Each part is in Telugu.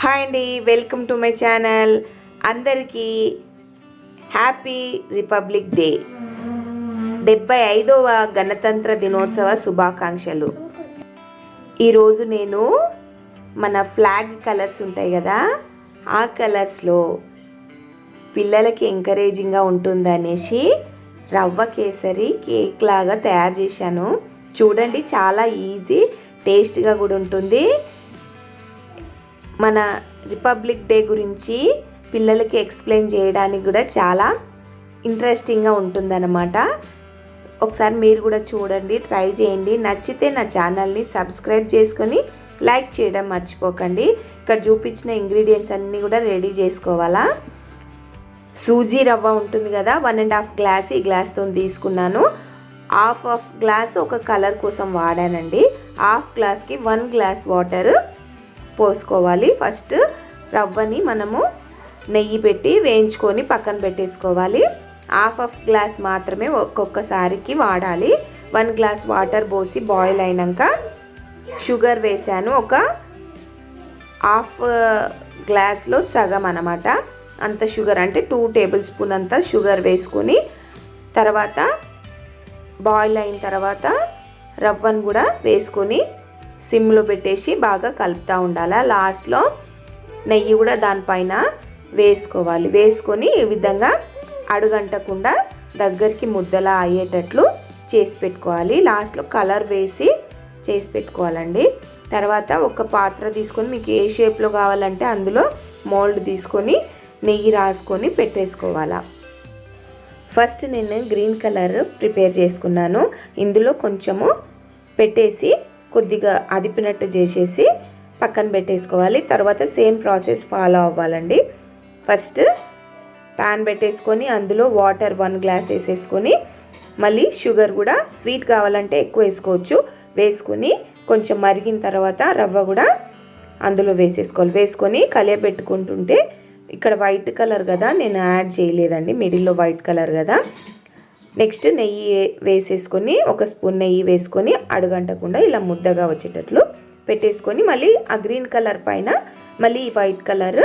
హాయ్ అండి వెల్కమ్ టు మై ఛానల్. అందరికీ హ్యాపీ రిపబ్లిక్ డే. డెబ్బై ఐదవ గణతంత్ర దినోత్సవ శుభాకాంక్షలు. ఈరోజు నేను మన ఫ్లాగ్ కలర్స్ ఉంటాయి కదా ఆ కలర్స్లో పిల్లలకి ఎంకరేజింగ్గా ఉంటుందనేసి రవ్వ కేసరి కేక్ లాగా తయారు చేశాను. చూడండి చాలా ఈజీ టేస్ట్గా కూడా ఉంటుంది. మన రిపబ్లిక్ డే గురించి పిల్లలకి ఎక్స్ప్లెయిన్ చేయడానికి కూడా చాలా ఇంట్రెస్టింగ్గా ఉంటుందన్నమాట. ఒకసారి మీరు కూడా చూడండి ట్రై చేయండి. నచ్చితే నా ఛానల్ని సబ్స్క్రైబ్ చేసుకొని లైక్ చేయడం మర్చిపోకండి. ఇక్కడ చూపించిన ఇంగ్రీడియంట్స్ అన్నీ కూడా రెడీ చేసుకోవాలా? సూజీ రవ్వ ఉంటుంది కదా వన్ అండ్ హాఫ్ గ్లాస్ ఈ గ్లాస్తో తీసుకున్నాను. హాఫ్ ఆఫ్ గ్లాస్ ఒక కలర్ కోసం వాడానండి. హాఫ్ గ్లాస్కి వన్ గ్లాస్ వాటర్ పోసుకోవాలి. ఫస్ట్ రవ్వని మనము నెయ్యి పెట్టి వేయించుకొని పక్కన పెట్టేసుకోవాలి. హాఫ్ ఆఫ్ గ్లాస్ మాత్రమే ఒక్కొక్కసారికి వాడాలి. వన్ గ్లాస్ వాటర్ పోసి బాయిల్ అయినాక షుగర్ వేసాను. ఒక హాఫ్ గ్లాస్లో సగం అనమాట అంత షుగర్ అంటే టూ టేబుల్ స్పూన్ అంత షుగర్ వేసుకొని తర్వాత బాయిల్ అయిన తర్వాత రవ్వను కూడా వేసుకొని సిమ్లో పెట్టేసి బాగా కలుపుతూ ఉండాలి. లాస్ట్లో నెయ్యి కూడా దానిపైన వేసుకోవాలి. వేసుకొని ఈ విధంగా అడుగంటకుండా దగ్గరికి ముద్దలా అయ్యేటట్లు చేసి పెట్టుకోవాలి. లాస్ట్లో కలర్ వేసి చేసి పెట్టుకోవాలండి. తర్వాత ఒక పాత్ర తీసుకొని మీకు ఏ షేప్లో కావాలంటే అందులో మోల్డ్ తీసుకొని నెయ్యి రాసుకొని పెట్టేసుకోవాలా. ఫస్ట్ నేను గ్రీన్ కలర్ ప్రిపేర్ చేసుకున్నాను. ఇందులో కొంచెము పెట్టేసి కొద్దిగా అదిపినట్టు చేసేసి పక్కన పెట్టేసుకోవాలి. తర్వాత సేమ్ ప్రాసెస్ ఫాలో అవ్వాలండి. ఫస్ట్ ప్యాన్ పెట్టేసుకొని అందులో వాటర్ వన్ గ్లాస్ వేసేసుకొని మళ్ళీ షుగర్ కూడా స్వీట్ కావాలంటే ఎక్కువ వేసుకోవచ్చు. వేసుకొని కొంచెం మరిగిన తర్వాత రవ్వ కూడా అందులో వేసేసుకోవాలి. వేసుకొని కలియబెట్టుకుంటుంటే ఇక్కడ వైట్ కలర్ కదా నేను యాడ్ చేయలేదండి. మిడిల్లో వైట్ కలర్ కదా. నెక్స్ట్ నెయ్యి వేసేసుకొని ఒక స్పూన్ నెయ్యి వేసుకొని అడుగంటకుండా ఇలా ముద్దగా వచ్చేటట్లు పెట్టేసుకొని మళ్ళీ ఆ గ్రీన్ కలర్ పైన మళ్ళీ ఈ వైట్ కలర్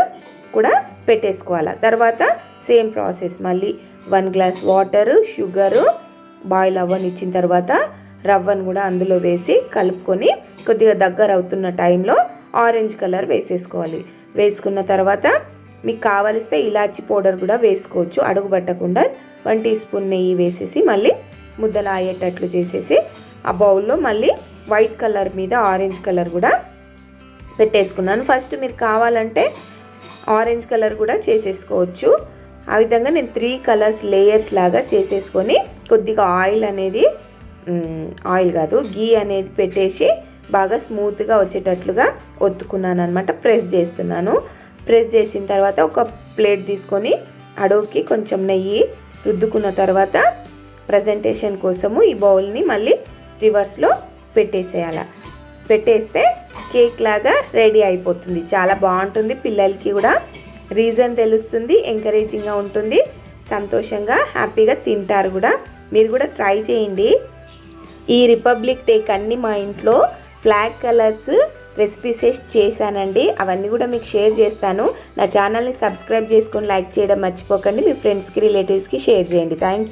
కూడా పెట్టేసుకోవాలి. తర్వాత సేమ్ ప్రాసెస్ మళ్ళీ one glass water sugar boil అవ్వనిచ్చిన తర్వాత రవ్వను కూడా అందులో వేసి కలుపుకొని కొద్దిగా దగ్గర అవుతున్న టైంలో ఆరెంజ్ కలర్ వేసేసుకోవాలి. వేసుకున్న తర్వాత మీకు కావలిస్తే ఇలాచి పౌడర్ కూడా వేసుకోవచ్చు. అడుగు పట్టకుండా వన్ టీ స్పూన్ నెయ్యి వేసేసి మళ్ళీ ముద్దలు చేసేసి ఆ బౌల్లో మళ్ళీ వైట్ కలర్ మీద ఆరెంజ్ కలర్ కూడా పెట్టేసుకున్నాను. ఫస్ట్ మీరు కావాలంటే ఆరెంజ్ కలర్ కూడా చేసేసుకోవచ్చు. ఆ విధంగా నేను త్రీ కలర్స్ లేయర్స్ లాగా చేసేసుకొని కొద్దిగా ఆయిల్ అనేది ఆయిల్ కాదు గీ అనేది పెట్టేసి బాగా స్మూత్గా వచ్చేటట్లుగా ఒత్తుకున్నాను అనమాట ప్రెస్ చేస్తున్నాను. ప్రెస్ చేసిన తర్వాత ఒక ప్లేట్ తీసుకొని అడవుకి కొంచెం నెయ్యి రుద్దుకున్న తర్వాత ప్రజెంటేషన్ కోసము ఈ బౌల్ని మళ్ళీ రివర్స్లో పెట్టేసేయాల. పెట్టేస్తే కేక్ లాగా రెడీ అయిపోతుంది. చాలా బాగుంటుంది. పిల్లలకి కూడా రీజన్ తెలుస్తుంది ఎంకరేజింగ్గా ఉంటుంది. సంతోషంగా హ్యాపీగా తింటారు కూడా. మీరు కూడా ట్రై చేయండి. ఈ రిపబ్లిక్ డేకి అన్నీ మా ఇంట్లో ఫ్లాగ్ కలర్స్ రెసిపీస్ చేశానండి అవన్నీ కూడా మీకు షేర్ చేస్తాను. నా ఛానల్ని సబ్స్క్రైబ్ చేసుకొని లైక్ చేయడం మర్చిపోకండి. మీ ఫ్రెండ్స్కి రిలేటివ్స్కి షేర్ చేయండి. Thank you.